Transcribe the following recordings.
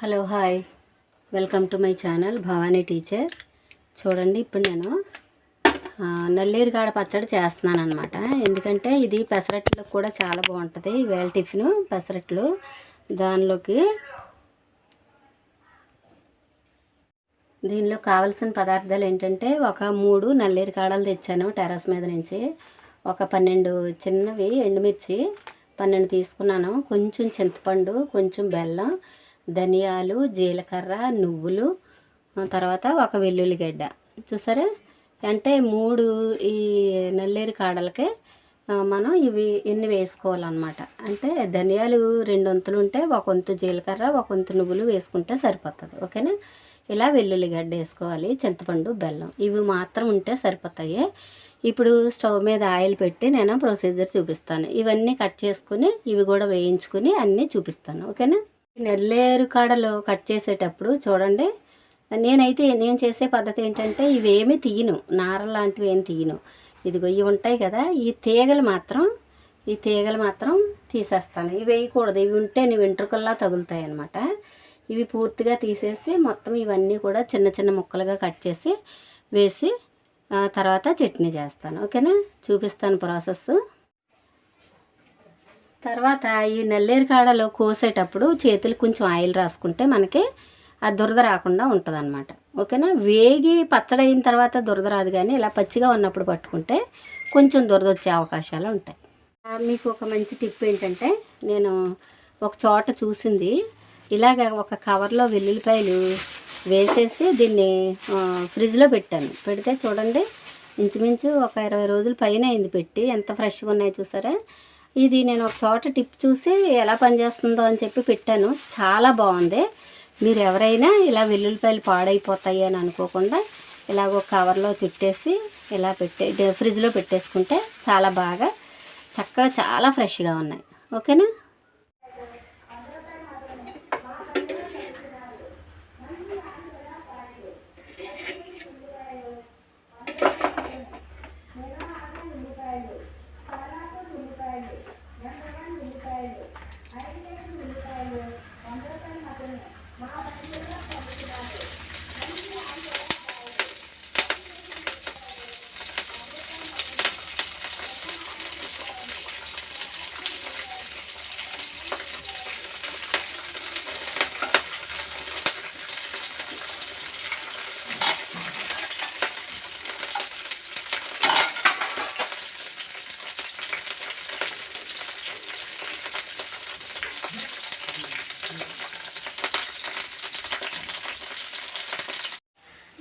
Hello hi. Welcome to my channel Bhavani teacher. చూడండి ఇప్పుడు నేను నల్లేరుగాడ పచ్చడి చేస్తున్నాను అనమాట ఎందుకంటే ఇది పెసరట్లకు కూడా చాలా బాగుంటుంది. వేళ టిఫిన్ పెసరట్లు దానిలోకి దీనిలో కావలసిన పదార్థాలు ఏంటంటే ఒక మూడు నల్లేరు కాడలు తెచ్చాను టెరస్ మీద నుంచి. ఒక పన్నెండు చిన్నవి ఎండుమిర్చి పన్నెండు తీసుకున్నాను. కొంచెం చింతపండు కొంచెం బెల్లం ధనియాలు జీలకర్ర నువ్వులు తర్వాత ఒక వెల్లుల్లిగడ్డ. చూసారా? అంటే మూడు ఈ నల్లేరు కాడలకే మనం ఇవి ఎన్ని వేసుకోవాలన్నమాట. అంటే ధనియాలు రెండు వంతులు ఉంటే ఒక వంతు జీలకర్ర ఒక వంతు నువ్వులు వేసుకుంటే సరిపోతుంది. ఓకేనా? ఇలా వెల్లుల్లిగడ్డ వేసుకోవాలి చింతపండు బెల్లం. ఇవి మాత్రం ఉంటే సరిపోతాయి. ఇప్పుడు స్టవ్ మీద ఆయిల్ పెట్టి నేను ప్రొసీజర్ చూపిస్తాను. ఇవన్నీ కట్ చేసుకుని ఇవి కూడా వేయించుకుని అన్నీ చూపిస్తాను. ఓకేనా? నెల్లేరు కాడలు కట్ చేసేటప్పుడు చూడండి నేనైతే నేను చేసే పద్ధతి ఏంటంటే ఇవేమి తీయను నార లాంటివి ఏం తీయను. ఇదిగో ఇవి ఉంటాయి కదా ఈ తీగలు మాత్రం ఈ తీగలు మాత్రం తీసేస్తాను. ఇవి వేయకూడదు ఇవి ఉంటే నీ వెంట్రుకల్లా తగులుతాయి అన్నమాట ఇవి పూర్తిగా తీసేసి మొత్తం ఇవన్నీ కూడా చిన్న చిన్న ముక్కలుగా కట్ చేసి వేసి తర్వాత చట్నీ చేస్తాను. ఓకేనా? చూపిస్తాను ప్రాసెస్ తర్వాత ఈ నల్లేరు కాడలో కోసేటప్పుడు చేతులు కొంచెం ఆయిల్ రాసుకుంటే మనకి ఆ దురద రాకుండా ఉంటుంది అనమాట ఓకేనా? వేగి పచ్చడి అయిన తర్వాత దురద రాదు కానీ ఇలా పచ్చిగా ఉన్నప్పుడు పట్టుకుంటే కొంచెం దురద వచ్చే అవకాశాలు ఉంటాయి. మీకు ఒక మంచి టిప్ ఏంటంటే నేను ఒక చోట చూసింది. ఇలాగ ఒక కవర్లో వెల్లుల్లిపాయలు వేసేసి దీన్ని ఫ్రిడ్జ్లో పెట్టాను. పెడితే చూడండి ఇంచుమించు ఒక ఇరవై రోజుల పైన అయింది పెట్టి. ఎంత ఫ్రెష్గా ఉన్నాయో చూసారా? ఇది నేను ఒక చోట టిప్ చూసి ఎలా పనిచేస్తుందో అని చెప్పి పెట్టాను. చాలా బాగుంది. మీరు ఎవరైనా ఇలా వెల్లుల్లిపాయలు పాడైపోతాయి అని అనుకోకుండా ఇలాగ ఒక కవర్లో చుట్టేసి ఇలా పెట్టే ఫ్రిడ్జ్లో పెట్టేసుకుంటే చాలా బాగా చక్కగా చాలా ఫ్రెష్గా ఉన్నాయి. ఓకేనా?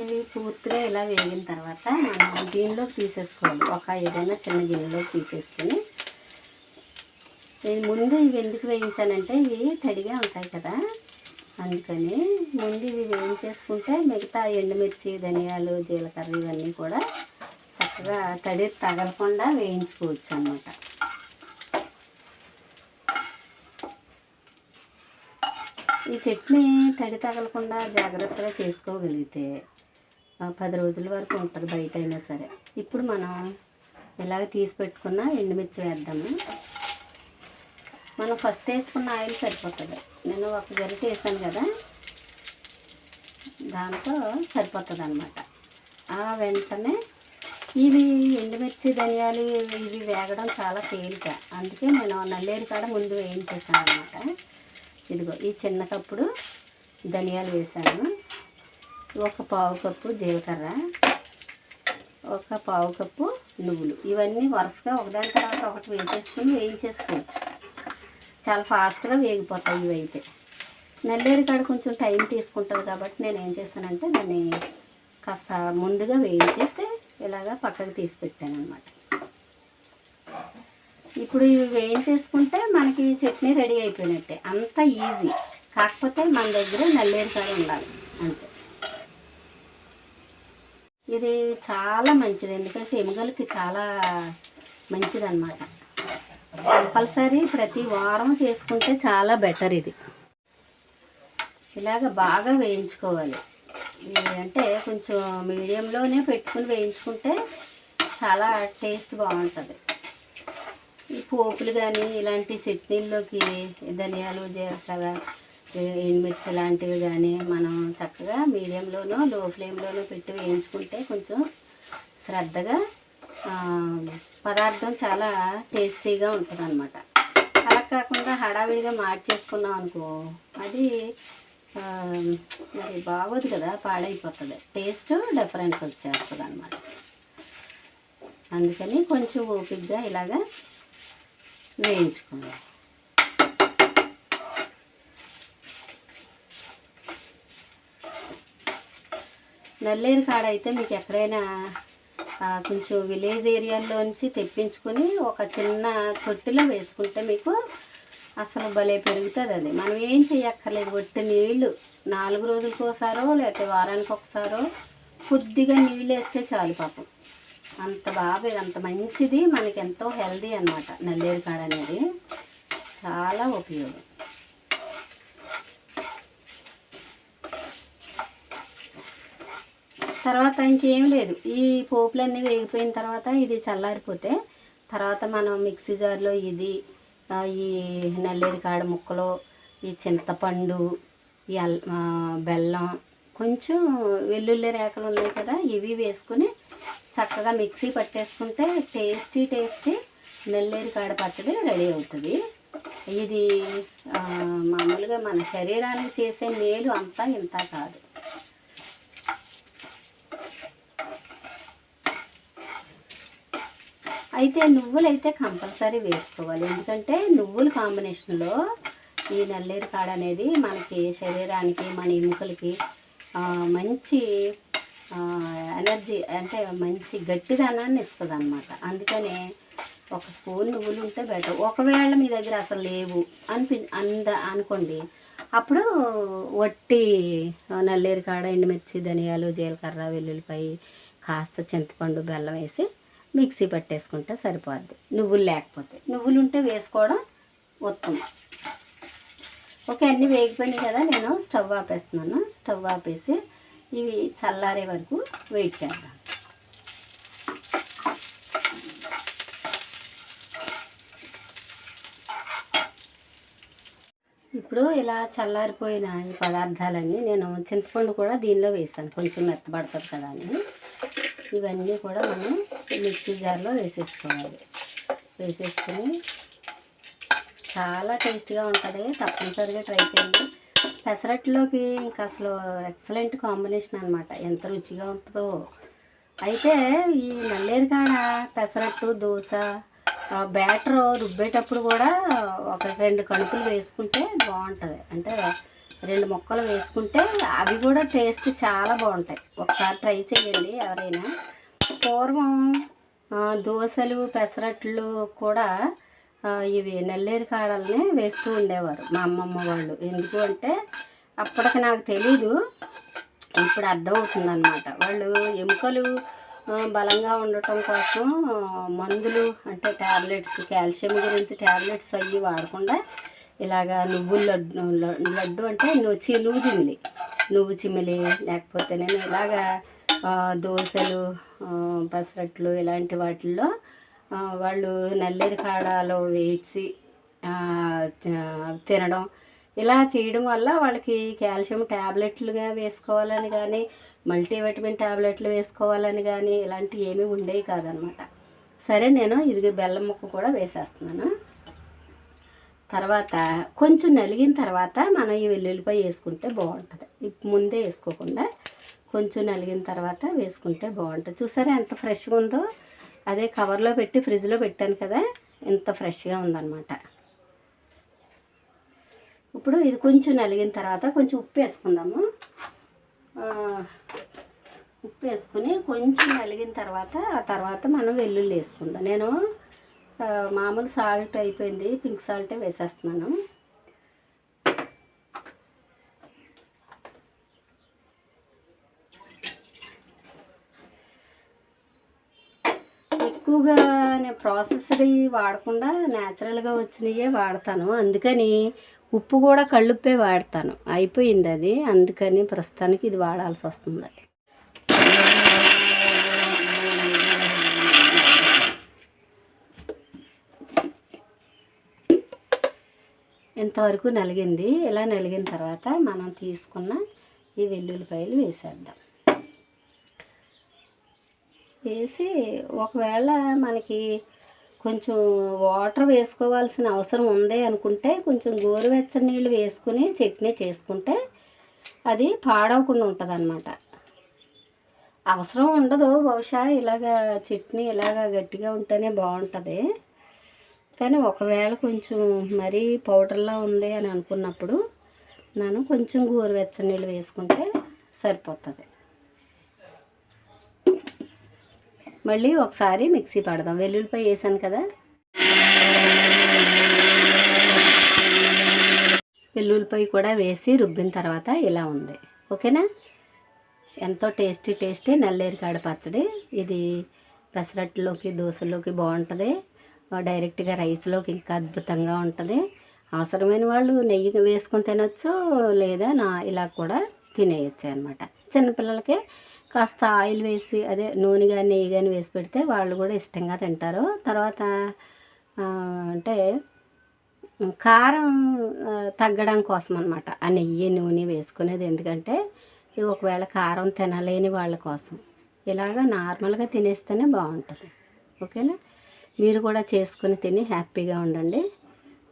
ఇవి పూర్తిగా ఇలా వేగిన తర్వాత మనం దీనిలో తీసేసుకోవాలి. ఒక ఏదైనా చిన్న గిన్నెలో తీసేసుకొని. నేను ముందు ఇవి ఎందుకు వేయించానంటే ఇవి తడిగా ఉంటాయి కదా. అందుకని ముందు ఇవి వేయించేసుకుంటే మిగతా ఎండుమిర్చి ధనియాలు జీలకర్ర ఇవన్నీ కూడా చక్కగా తడి తగలకుండా వేయించుకోవచ్చు అన్నమాట. ఈ చట్నీ తడి తగలకుండా జాగ్రత్తగా చేసుకోగలిగితే పది రోజుల వరకు ఉంటుంది బయట అయినా సరే. ఇప్పుడు మనం ఇలాగ తీసి పెట్టుకున్న ఎండుమిర్చి వేద్దాము. మనం ఫస్ట్ వేసుకున్న ఆయిల్ సరిపోతుంది. నేను ఒక గరిట వేసాను కదా దాంతో సరిపోతుంది అనమాట ఆ వెంటనే ఇవి ఎండుమిర్చి ధనియాలు ఇవి వేగడం చాలా తేలిక. అందుకే నేను నల్లేరు కాడ ముందు వేయించేసాను అనమాట ఇదిగో ఈ చిన్న కప్పుడు ధనియాలు వేసాను. ఒక పావు కప్పు జీలకర్ర ఒక పావు కప్పు నువ్వులు. ఇవన్నీ వరుసగా ఒకదాని తర్వాత ఒకటి వేసేసుకుని వేయించేసుకోవచ్చు. చాలా ఫాస్ట్గా వేగిపోతాయి ఇవి అయితే నల్లేరు కాడ కొంచెం టైం తీసుకుంటుంది కాబట్టి నేను ఏం చేశానంటే దాన్ని కాస్త ముందుగా వేయించేసి ఇలాగా పక్కకు తీసి పెట్టాను అనమాట ఇప్పుడు ఇవి వేయించేసుకుంటే మనకి చట్నీ రెడీ అయిపోయినట్టే. అంత ఈజీ. కాకపోతే మన దగ్గర నల్లేరు కాడ ఉండాలి. అంతే. ఇది చాలా మంచిది. ఎందుకంటే ఎముకలకి చాలా మంచిది అనమాట కంపల్సరీ ప్రతి వారం చేసుకుంటే చాలా బెటర్ ఇది. ఇలాగ బాగా వేయించుకోవాలి. అంటే కొంచెం మీడియంలోనే పెట్టుకుని వేయించుకుంటే చాలా టేస్ట్ బాగుంటుంది. ఈ పోపులు కానీ ఇలాంటి చట్నీల్లోకి ధనియాలు జీలకర్ర ఎండుమిర్చి లాంటివి కానీ మనం చక్కగా మీడియంలోనూ లో ఫ్లేమ్లోనూ పెట్టి వేయించుకుంటే కొంచెం శ్రద్ధగా పదార్థం చాలా టేస్టీగా ఉంటుంది అనమాట అలా కాకుండా హడావిడిగా మార్చేసుకున్నాం అనుకో అది మరి బాగోదు కదా పాడైపోతుంది. టేస్ట్ డిఫరెంట్ వచ్చేస్తుంది అనమాట అందుకని కొంచెం ఓపిక్గా ఇలాగా వేయించుకోవాలి నల్లేరు కాడ అయితే మీకు ఎక్కడైనా కొంచెం విలేజ్ ఏరియాలోంచి తెప్పించుకొని ఒక చిన్న తొట్టిలో వేసుకుంటే మీకు అసలు భలే పెరుగుతుంది అది. మనం ఏం చేయక్కర్లేదు ఒట్టి నీళ్ళు. నాలుగు రోజులకోసారో ఒకసారో లేకపోతే వారానికి ఒకసారో కొద్దిగా నీళ్ళు వేస్తే చాలు పాపం. అంత బాగా అంత మంచిది మనకి ఎంతో హెల్దీ అనమాట నల్లేరు కాడ అనేది. చాలా ఉపయోగం. తర్వాత ఇంకేం లేదు. ఈ పోపులన్నీ వేగిపోయిన తర్వాత ఇది చల్లారిపోతే తర్వాత మనం మిక్సీ జార్లో ఇది ఈ నల్లేరు కాడ ముక్కలు ఈ చింతపండు ఈ అల్ బెల్లం కొంచెం వెల్లుల్లి రేఖలు ఉన్నాయి కదా ఇవి వేసుకుని చక్కగా మిక్సీ పట్టేసుకుంటే టేస్టీ టేస్టీ నెల్లేరు కాడ పచ్చడి రెడీ అవుతుంది. ఇది మామూలుగా మన శరీరానికి చేసే మేలు అంతా ఇంత కాదు. అయితే నువ్వులు అయితే కంపల్సరీ వేసుకోవాలి. ఎందుకంటే నువ్వుల కాంబినేషన్లో ఈ నల్లేరు కాడ అనేది మనకి శరీరానికి మన ఎముకలకి మంచి ఎనర్జీ అంటే మంచి గట్టిదనాన్ని ఇస్తుంది అనమాట అందుకనే ఒక స్పూన్ నువ్వులు ఉంటే బెటర్. ఒకవేళ మీ దగ్గర అసలు లేవు అనిపి అంద అనుకోండి. అప్పుడు వట్టి నల్లేరు కాడ ఎండుమిర్చి ధనియాలు జీలకర్ర వెల్లుల్లిపాయ కాస్త చింతపండు బెల్లం వేసి మిక్సీ పట్టేసుకుంటే సరిపోద్ది. నువ్వులు లేకపోతే. నువ్వులు ఉంటే వేసుకోవడం ఉత్తమం. ఓకే అన్నీ వేగిపోయినాయి కదా నేను స్టవ్ ఆపేస్తున్నాను. స్టవ్ ఆపేసి ఇవి చల్లారే వరకు వెయిట్ చేద్దాం. ఇప్పుడు ఇలా చల్లారిపోయిన ఈ పదార్థాలన్నీ నేను చింతపండు కూడా దీనిలో వేసాను కొంచెం మెత్తబడుతుంది కదా అని. ఇవన్నీ కూడా మనం మిక్సీ జార్లో వేసేసుకోవాలి వేసేసుకొని చాలా టేస్ట్గా ఉంటుంది. తప్పనిసరిగా ట్రై చేయండి. పెసరట్లోకి ఇంకా అసలు ఎక్సలెంట్ కాంబినేషన్ అనమాట ఎంత రుచిగా ఉంటుందో. అయితే ఈ నల్లేరు కాడ పెసరట్టు దోశ బ్యాటరు బ్యాటర్ రుబ్బేటప్పుడు కూడా ఒక రెండు కణుకులు వేసుకుంటే బాగుంటుంది. అంటే రెండు ముక్కలు వేసుకుంటే అవి కూడా టేస్ట్ చాలా బాగుంటాయి. ఒకసారి ట్రై చేయండి ఎవరైనా. పూర్వం దోశలు పెసరట్లు కూడా ఇవి నల్లేరు కాడల్ని వేస్తూ ఉండేవారు మా అమ్మమ్మ వాళ్ళు. ఎందుకు అంటే అప్పటికి నాకు తెలీదు. ఇప్పుడు అర్థమవుతుందనమాట వాళ్ళు ఎముకలు బలంగా ఉండటం కోసం మందులు అంటే ట్యాబ్లెట్స్ కాల్షియం గురించి ట్యాబ్లెట్స్ అవి వాడకుండా ఇలాగా నువ్వుల లడ్డు లడ్డు అంటే నువ్వు నువ్వు చిమిలి నువ్వు చిమిలి లేకపోతే నేను ఇలాగా దోశలు పెసరట్లు ఇలాంటి వాటిల్లో వాళ్ళు నల్లేరు కాడలో వేసి తినడం. ఇలా చేయడం వల్ల వాళ్ళకి కాల్షియం ట్యాబ్లెట్లుగా వేసుకోవాలని కానీ మల్టీవిటమిన్ ట్యాబ్లెట్లు వేసుకోవాలని కానీ ఇలాంటివి ఏమీ ఉండేవి కాదనమాట. సరే నేను ఇది బెల్లం ముక్క కూడా వేసేస్తున్నాను. తర్వాత కొంచెం నలిగిన తర్వాత మనం ఈ వెల్లుల్లిపాయ వేసుకుంటే బాగుంటుంది. ముందే వేసుకోకుండా కొంచెం నలిగిన తర్వాత వేసుకుంటే బాగుంటుంది. చూసారా ఎంత ఫ్రెష్గా ఉందో? అదే కవర్లో పెట్టి ఫ్రిడ్జ్లో పెట్టాను కదా ఇంత ఫ్రెష్గా ఉందన్నమాట. ఇప్పుడు ఇది కొంచెం నలిగిన తర్వాత కొంచెం ఉప్పు వేసుకుందాము. ఉప్పు వేసుకుని కొంచెం నలిగిన తర్వాత ఆ తర్వాత మనం వెల్లుల్లి వేసుకుందాం. నేను మామూలు సాల్ట్ అయిపోయింది పింక్ సాల్టే వేసేస్తున్నాను. ఎక్కువగా నేను ప్రాసెస్డ్ వాడకుండా న్యాచురల్గా వచ్చినవే వాడతాను. అందుకని ఉప్పు కూడా కళ్ళుప్పే వాడతాను. అయిపోయింది అది. అందుకని ప్రస్తుతానికి ఇది వాడాల్సి వస్తుంది. ఇంతవరకు నలిగింది. ఇలా నలిగిన తర్వాత మనం తీసుకున్న ఈ వెల్లుల్లిపాయలు వేసేద్దాం. వేసి ఒకవేళ మనకి కొంచెం వాటర్ వేసుకోవాల్సిన అవసరం ఉంది అనుకుంటే కొంచెం గోరువెచ్చని నీళ్ళు వేసుకుని చట్నీ చేసుకుంటే అది పాడవకుండా ఉంటుంది అనమాట అవసరం ఉండదు బహుశా ఇలాగా చట్నీ ఇలాగా గట్టిగా ఉంటేనే బాగుంటుంది. కానీ ఒకవేళ కొంచెం మరీ పౌడర్లా ఉంది అని అనుకున్నప్పుడు నేను కొంచెం గోరువెచ్చని నీళ్ళు వేసుకుంటే సరిపోతుంది. మళ్ళీ ఒకసారి మిక్సీ పడదాం. వెల్లుల్లిపాయ వేసాను కదా. వెల్లుల్లిపాయ కూడా వేసి రుబ్బిన తర్వాత ఇలా ఉంది. ఓకేనా? ఎంతో టేస్టీ టేస్టీ నల్లేరికాడ పచ్చడి. ఇది పెసరట్టులోకి దోశలోకి బాగుంటుంది. డైరెక్ట్గా రైస్లోకి ఇంకా అద్భుతంగా ఉంటుంది. అవసరమైన వాళ్ళు నెయ్యి వేసుకొని తినొచ్చు లేదా నా ఇలా కూడా తినేయచ్చు అనమాట చిన్నపిల్లలకి కాస్త ఆయిల్ వేసి అదే నూనె కానీ నెయ్యి కానీ వేసి పెడితే వాళ్ళు కూడా ఇష్టంగా తింటారు. తర్వాత అంటే కారం తగ్గడం కోసం అనమాట ఆ నెయ్యి నూనె వేసుకునేది. ఎందుకంటే ఇవి ఒకవేళ కారం తినలేని వాళ్ళ కోసం. ఇలాగ నార్మల్గా తినేస్తేనే బాగుంటుంది. ఓకేనా? మీరు కూడా చేసుకుని తిని హ్యాపీగా ఉండండి.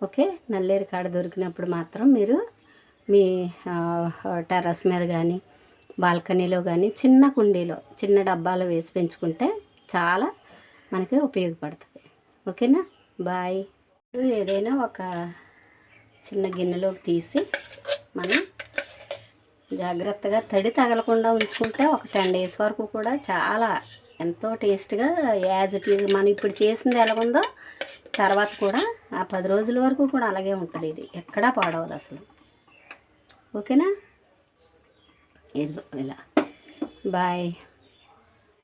ఓకే? నల్లేరు కాడ దొరికినప్పుడు మాత్రం మీరు మీ టెర్రస్ మీద కానీ బాల్కనీలో కానీ చిన్న కుండీలో చిన్న డబ్బాలో వేసి పెంచుకుంటే చాలా మనకి ఉపయోగపడుతుంది. ఓకేనా? బాయ్. ఏదైనా ఒక చిన్న గిన్నెలోకి తీసి మనం జాగ్రత్తగా తడి తగలకుండా ఉంచుకుంటే ఒక టెన్ డేస్ వరకు కూడా చాలా ఎంతో టేస్ట్గా యాజ్ ఇట్ ఈజ్ మనం ఇప్పుడు చేసింది ఎలాగుందో తర్వాత కూడా ఆ పది రోజుల వరకు కూడా అలాగే ఉంటుంది ఇది. ఎక్కడా పాడవదు అసలు. ఓకేనా? ఇదిగో ఇలా బాయ్